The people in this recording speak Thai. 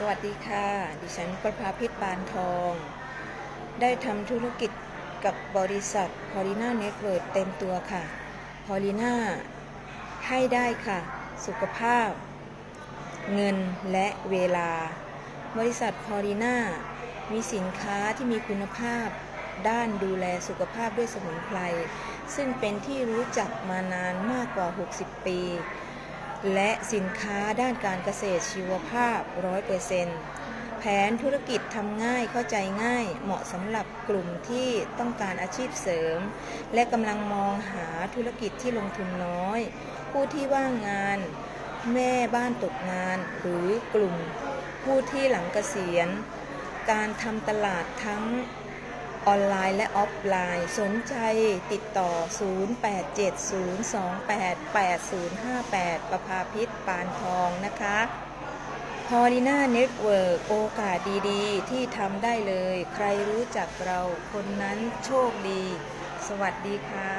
สวัสดีค่ะ ดิฉันประภาพิษปานทอง ได้ทำธุรกิจกับบริษัทพอลิน่าเน็ตเวิร์เต็มตัวค่ะพอลิน่าให้ได้ค่ะ สุขภาพ เงินและเวลา บริษัทพอลิน่ามีสินค้าที่มีคุณภาพ ด้านดูแลสุขภาพด้วยสมุนไพร ซึ่งเป็นที่รู้จักมานานมากกว่า 60 ปี และสินค้าด้านการเกษตรชีวภาพ 100%แผนธุรกิจทำง่ายเข้าใจง่าย เหมาะสำหรับกลุ่มที่ต้องการอาชีพเสริม และกำลังมองหาธุรกิจที่ลงทุนน้อย ผู้ที่ว่างงาน แม่บ้านตกงาน หรือกลุ่ม ผู้ที่หลังเกษียณ การทำตลาดทั้ง ออนไลน์และออฟไลน์ สนใจติดต่อ 0870288058 ประภาพิษปานทองนะคะพอลิน่าเน็ตเวิร์กโอกาสดีๆ ที่ทำได้เลย ใครรู้จักเราคนนั้นโชคดี สวัสดีค่ะ